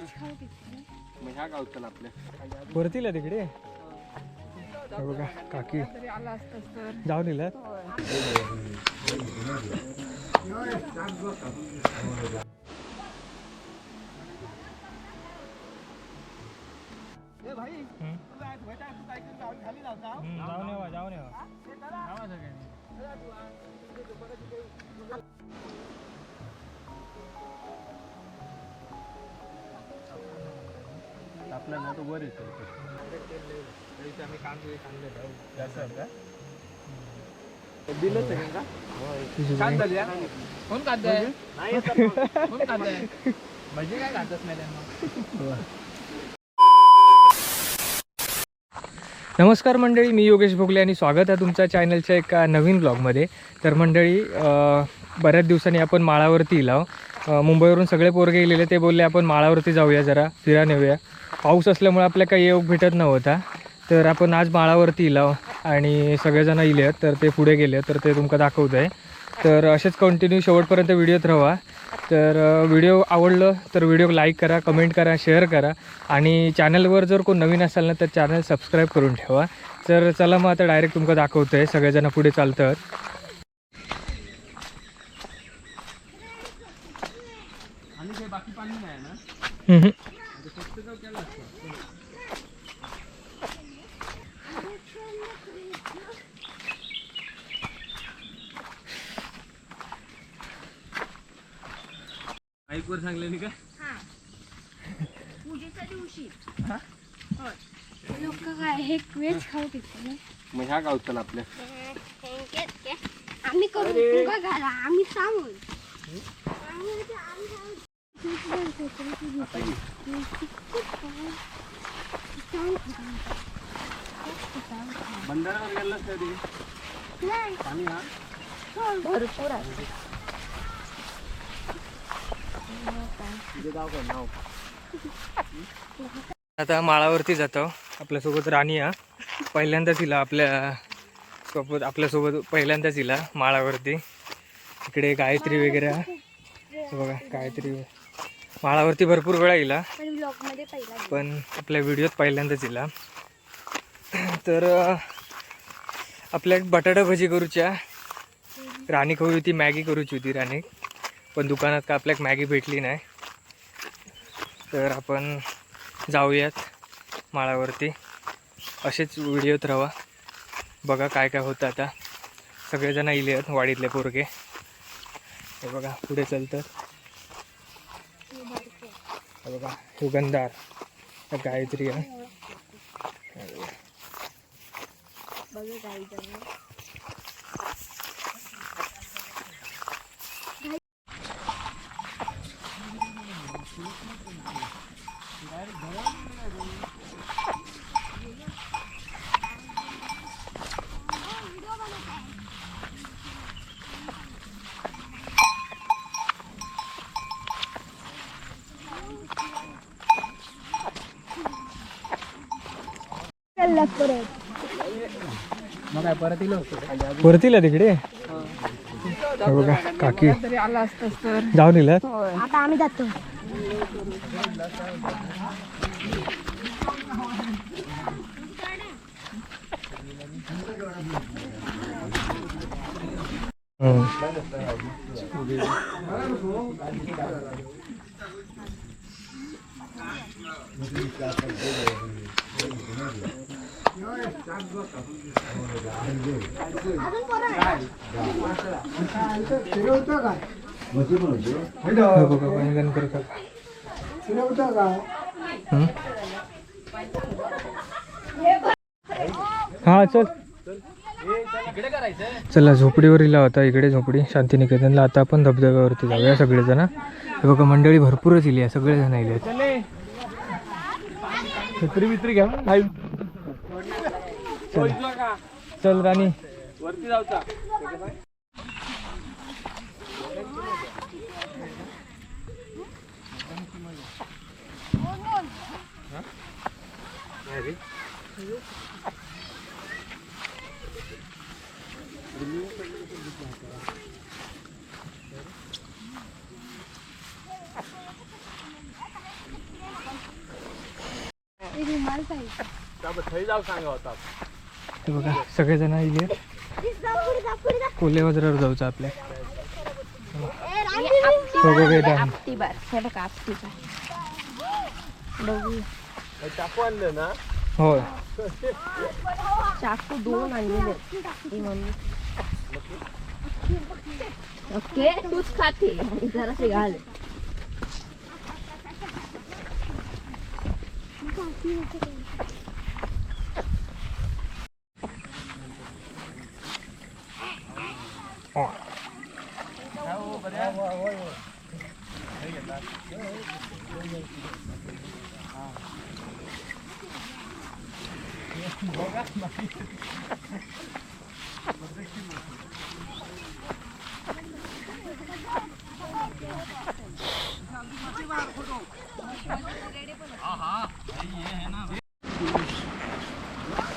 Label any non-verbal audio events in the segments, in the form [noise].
खाऊ किती मग ह्या गावचं आपल्या. वरतीला तिकडे? हे. बघा काकी. आला असतास तर. जाऊन दिलं जाऊन येवा जाऊन येवा. आपला ना तो वर येतो दिलं सगळं का? कोण खाद्य कोण खाद्य भजी काय खातच नाही त्यांना नमस्कार मंडळी मी योगेश भोगले आणि स्वागत आहे तुमच्या चॅनलच्या एका नवीन ब्लॉगमध्ये तर मंडळी अ, बऱ्याच दिवसांनी आपण माळावरती अ, मुंबईवरून सगळे पोरगे गेलेले ते बोलले आपण माळावरती जाऊया जरा फिरा नेऊया. पाऊस असल्यामुळे आपल्या काही योग भेटत नव्हता. तर आपण आज माळावरती इलाव आणि सगळेजण इले तर ते पुढे गेले तर ते तुमका दाखवत आहे तर असेच कंटिन्यू शेवटपर्यंत व्हिडिओत राहा तर व्हिडिओ आवडलं तर व्हिडिओ लाईक करा कमेंट करा शेअर करा. आणि चॅनलवर जर कोण नवीन असाल ना तर चॅनल सबस्क्राईब करून ठेवा. तर चला मग आता डायरेक्ट तुमका दाखवतो आहे सगळेजण पुढे चालतात आणि ते बाकी पाणी नाही ना हम्म. म्हणजे फक्त जाऊ केला असतं ऐकवर सांगले नाही का पूजेच्या दिवशी. लोक काय हे व्हेज खाऊ किती मग ह्या आपल्या आम्ही करू घाला आम्ही सांगू बंधाऱ्यावर गेलास कधी पाणी हा भरपूर आहे आता माळावरती जातो. आपल्यासोबत राणी हा. पहिल्यांदाच हिला आपल्यासोबत आपल्यासोबत पहिल्यांदाच हिला माळावरती. इकडे गायत्री वगैरे बघा गायत्री. माळावरती भरपूर वेळा येईल पण आपल्या व्हिडिओत पहिल्यांदाच येईल तर आपल्या बटाटा भजी करूच्या. राणी खाऊ होती मॅगी करूची होती राणी. पण दुकानात का आपल्याक मॅगी भेटली नाही. तर आपण जाऊयात माळावरती. असेच व्हिडिओत राहा. बघा काय काय होतं आता. सगळेजण इले आहेत वाडीतले पोरगे. हे बघा पुढे चालतात. हे बघा युगंधार त्या गायत्री आहे मग काय परत वरतीला तिकडे? हे. बघा काकी. जाऊन दिलं आता आम्ही जातो. हा चल चला झोपडीवर इला होता इकडे झोपडी शांतिनिकेतनला. आता आपण धबधब्यावरती जाऊया सगळेजण. हे बघा मंडळी भरपूरच इली आहे सगळेजण इले आहेत. छत्री बित्री घ्या चल. चल राणी. वरती जाऊचा थंय जाऊ सांगा होता. हे बघा सगळेजण इले कोल्हे वज्रावर जाऊचं आपल्या. बघा इथं आहे. आपटी बार. हे बघा आपटी बार. बघू चाकू आणलं ना होय. चाकू दोन आणलेले मम्मी ओके तूच खाते जरासे घाल.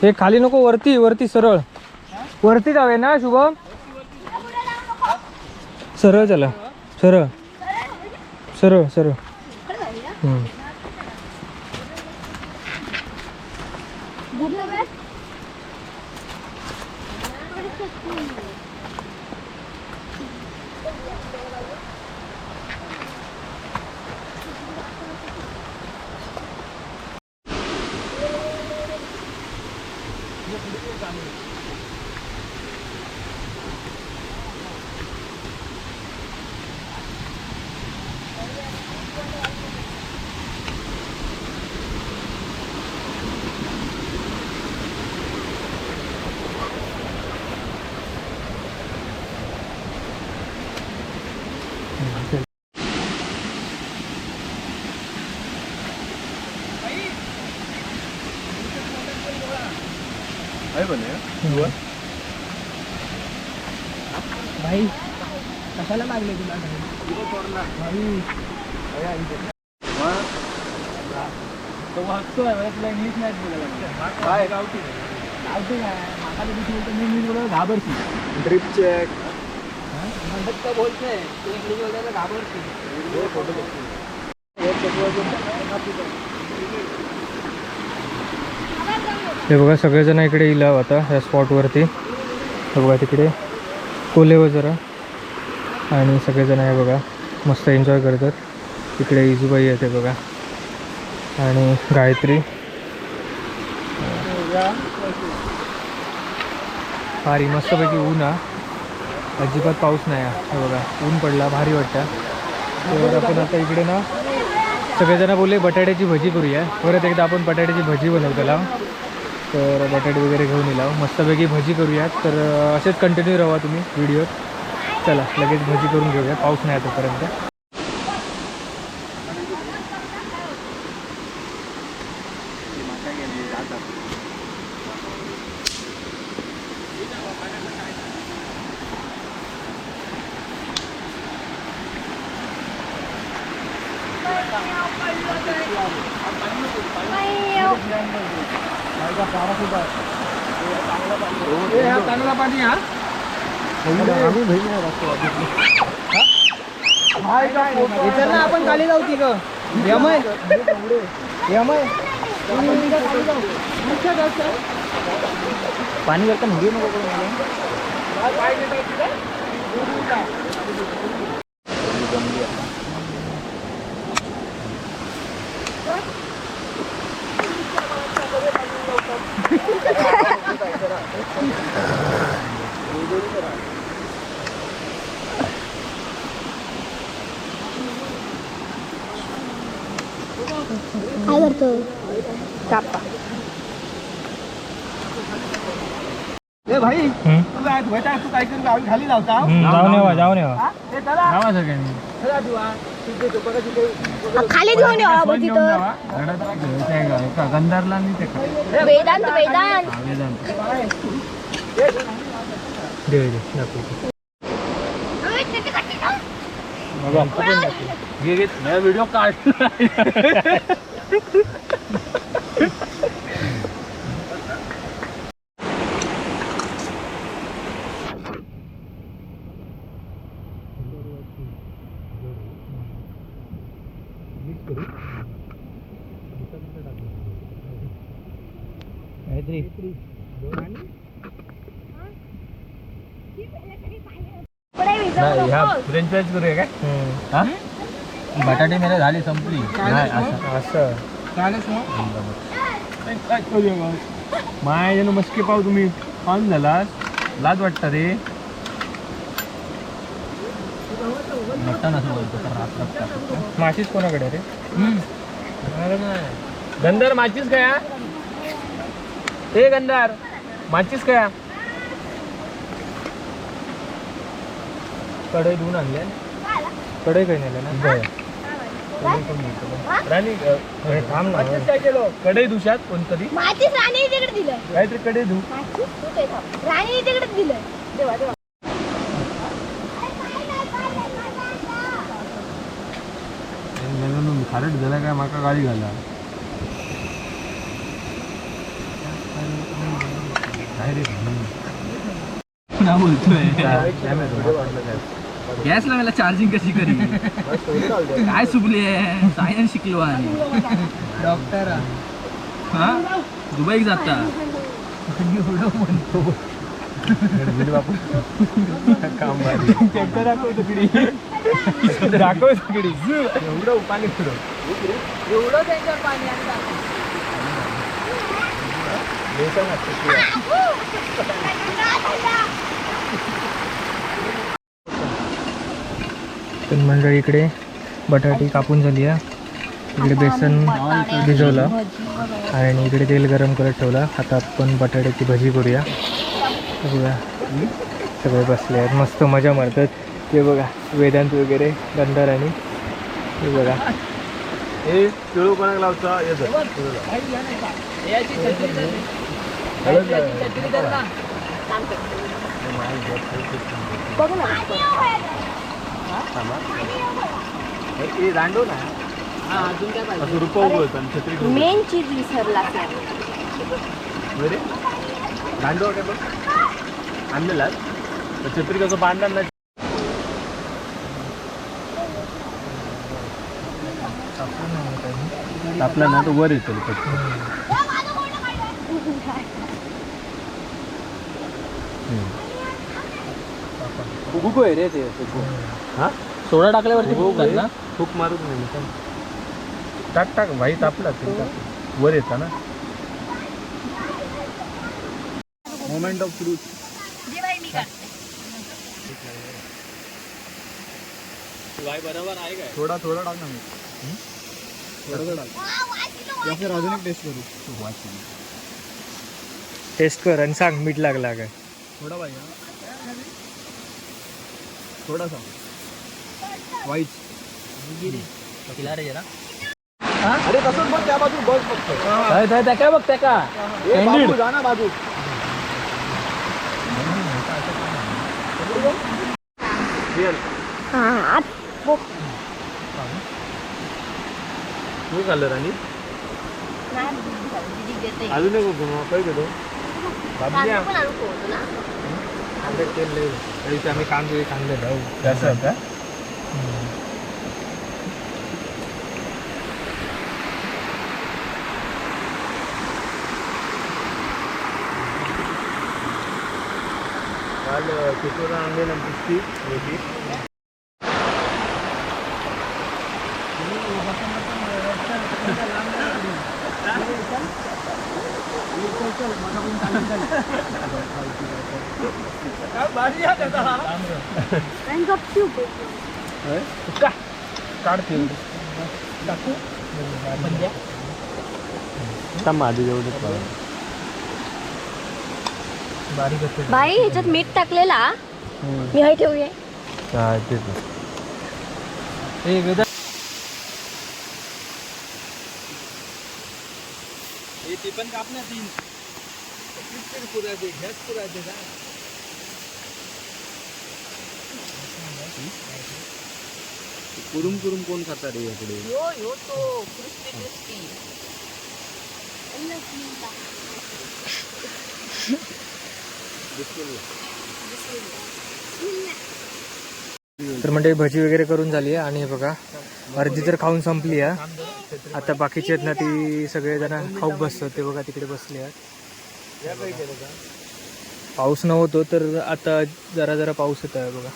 हे खाली नको वरती वरती सरळ. वरती जावे ना शुभम? सरळ चला. सरळ. सरळ सरळ. पण हे. भाई कशाला लागले तुला तो वाचतोय मला तुला इंग्लिश नाही बोलायला काय? गावठी गावठी काय? माका तर मी इंग्लिश बोलायला घाबरती ड्रिप चेक म्हणतात बोलतोय तू इंग्लिश बोलायला घाबरती हे बघा सगळेजण इकडे इला आता ह्या स्पॉटवरती हे बघा तिकडे. कोल्हे जरा आणि सगळेजण आहे बघा मस्त एन्जॉय करतात. इकडे इजूबाई आहे ते बघा. आणि गायत्री. भारी मस्तपैकी ऊन हा. अजिबात पाऊस नाही हा. बघा ऊन पडला भारी वाटतं. तर आपण आता इकडे ना सगळेजण बोलले बटाट्याची भजी करूया. परत एकदा आपण बटाट्याची भजी बनवतो तर बटाटे वगैरे घेऊन येला मस्तपैकी भजी करूयात. तर असेच कंटिन्यू राहा तुम्ही व्हिडिओ चला लगेच भजी करून घेऊया पाऊस नाही तोपर्यंत चांगला पाणी हा आपण खाली जाऊ ती ग यमय यमय पाणी करता म्हणजे नको काय करतो. कापा. ए भाई भेटा तू काय खाली लावता हम्म, जाऊन येवा जाऊन येवा. ए चला. जावा सगळ्यांनी चला तू आ. तिथे तो बघा तिथे. खाली घेऊन गंधारला ते? वेदांत वेदांत. हा, वेदांत. दे, दे, दाखव. व्हिडिओ काढ [laughs] ह्या फ्रेंच फ्राईज करूया काय? हा? बटाटे मेरे झाली संपली. नाही असं. असं चालेल मग माय मस्के पाव तुम्ही ऑन झाला लाज वाटतं रे. मटण असं बोलतो तर रात रात माशीच कोणाकडे रे? गंधार माचीस काय ए गंधार माचीस काय कढई धुवून आणले कढई काही नेलं ना राणी अरे थांब ना. माचीस काय केलं? कढई दुशात कोणतरी? माझीच राणी तिकडे दिलं काहीतरी कढई धु. राणी तिकडे दिलं देवा देवा. खारट झाला काय? माका गाडी घाला. काय रे? पुन्हा बोलतोय. गॅस लावायला चार्जिंग कशी करी? काय सुपली सायन्स शिकलो आणि डॉक्टर हा? दुबईक जाता. काम दाखव सगळी एवढं पाणी फिरव एवढं त्यांच्या पाणी तर मंडळी इकडे बटाटी कापून झाली आहे इकडे बेसन भिजवलं. आणि इकडे तेल गरम करत ठेवलं. आता आपण बटाट्याची भजी करूया. हे बघा सगळे बसले आहेत. मस्त मजा मारतात. ते बघा वेदांत वगैरे गंधार आणि हे बघा. हे पिळू कोणाला लावचा? येतं हे दांडो ना. हा अजून काय पाहिजे? असं रुपा उभं होतं आणि छत्री मेन चीज विसरला बरे दांडो काय बघ आणलेला तर छत्री कसं बांधणार नाही. तापला ना तो वर येतो गुगु आहे रे ते हा? सोडा टाकल्यावरती फुगतात ना फूक मारूच नाही काय. टाक टाक भाई तापला. वर येता ना. मोमेंट ऑफ ट्रूथ बरोबर आहे काय? थोडा थोडा टाक ना थोडा टाक. या फिर अजून एक टेस्ट करू. टेस्ट कर आणि सांग मीठ लागला काय? थोडा पाहिजे थोडासा. वाईट अरे तसंच बघ त्या बाजू बघ फक्त. काय काय त्या काय बघ त्या का बाजू जा ना बाजू. हा तू खाल्लं राणी? अजून एक घेतो बाबूया कांदे तेल लय होतं. इथे आम्ही कांदे कांदे जाऊ कसं होतं काल किशोरा आणले ना पुस्ती रोटी काढतील माझी जेवढे बाई ह्याच्यात मीठ टाकलेला. मी हे ठेवूया. ए वेदा पण कापणार तीन पुरा दे गॅस पुरा दे का कुरुम कुरुम कोण खाता रे इकडे यो यो तो क्रिस्पी क्रिस्पी तर म्हणजे भजी वगैरे करून झाली आहे आणि हे बघा अर्धी तर खाऊन संपली आहे. आता बाकीचे आहेत ना ती सगळेजण खाऊ बसतात. ते बघा तिकडे बसले आहेत. पाऊस नव्हतो तर आता जरा जरा पाऊस येत आहे बघा.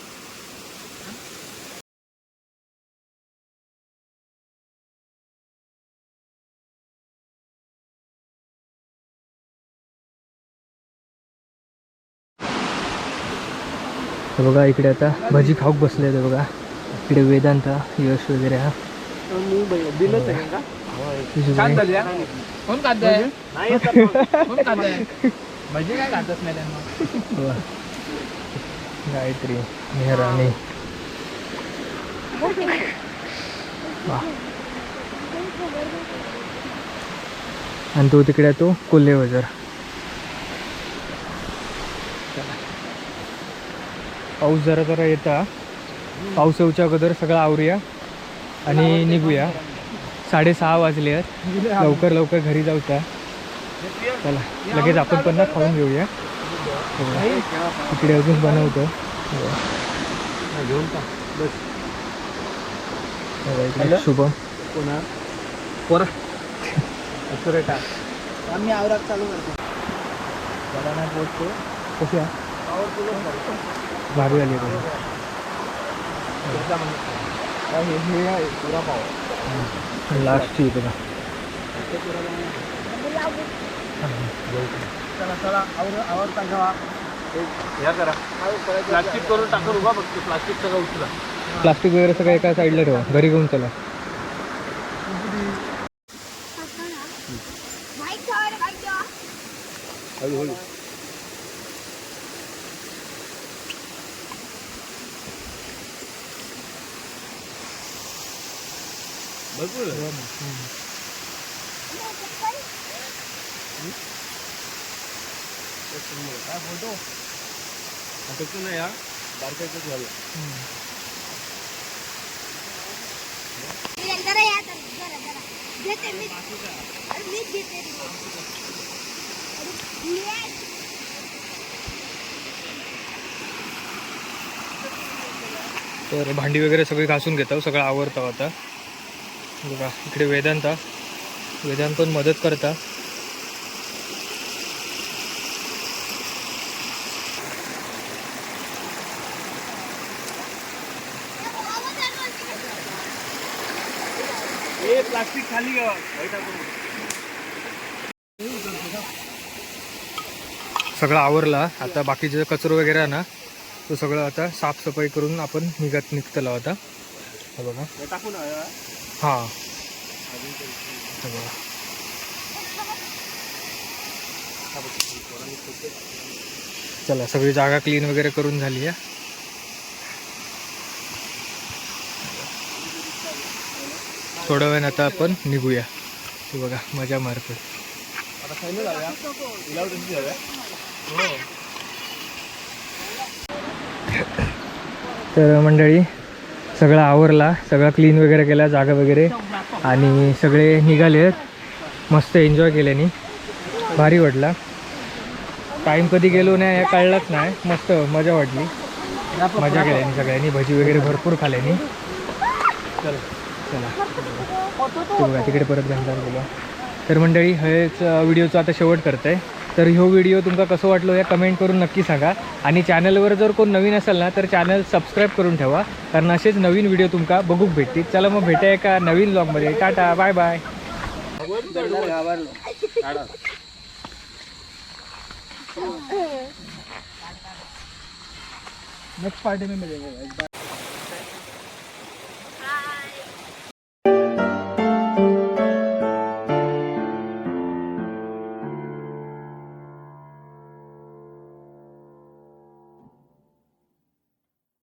हे बघा इकडे आता भजी खाऊक बसले आहेत बघा. इकडे वेदांत यश वगैरे हा. हा? कोण कोण भजी काय खातच नाही त्यांना. गायत्री मेहराणी. आणि तो तिकडे तो कोल्हे वजर पाऊस जरा जरा येता. पाऊस येऊच्या अगोदर सगळं आवरूया आणि निघूया. साडेसहा वाजले आहेत. लवकर लवकर घरी जाऊचा चला लगेच आपण पण ना खाऊन घेऊया. इकडे अजून बनवतो. शुभम आम्ही आवरात चालू करतो. कशी आहे भारी आली आहे लास्टची आहे बघा चला चला आवर आवडता घ्यावा या करा. प्लास्टिक करून टाकून उभा बघतो प्लास्टिक सगळं उचला. प्लास्टिक वगैरे सगळं एका साईडला ठेवा. घरी घेऊन चला. भरपूर काय फोटो. आता नाही या बारकायचंच झालं. जरा या तर जरा जरा. घेते मी. अरे मीच घेते. अरे, ये. तर भांडी वगैरे सगळी घासून घेतो सगळं आवरतो आता. बघा इकडे वेदांता. वेदांत पण मदत करता. प्लास्टिक खाली सगळं आवरला. आता बाकीचे कचरो वगैरे ना तो सगळं आता साफसफाई करून आपण निघत निघतलो आता. हे बघा. टाकून हां. चला सगळी जागा क्लीन वगैरे करून झाली आहे थोड्या वेळ आता आपण निघूया. बघा मजा मारतो तर मंडळी सगळं आवरला सगळं क्लीन वगैरे केला जागा वगैरे. आणि सगळे निघाले आहेत. मस्त एन्जॉय केल्याने भारी वाटला. टाईम कधी गेलो नाही हे कळलंच नाही. मस्त मजा वाटली. मजा केल्याने सगळ्यांनी. भजी वगैरे भरपूर खाल्ल्यानी चला. ते बघा तिकडे परत घंटार बोला तर मंडळी हेच व्हिडिओचा आता शेवट करत आहे तर ह्यो व्हिडिओ तुमका कसं वाटलो या कमेंट करून नक्की सांगा. आणि चॅनलवर जर कोण नवीन असेल ना तर चॅनल सबस्क्राईब करून ठेवा. कारण असेच नवीन व्हिडिओ तुमका बघूक भेटतील. चला मग भेटूया एका नवीन ब्लॉगमध्ये tata bye bye next party में मिलेगा.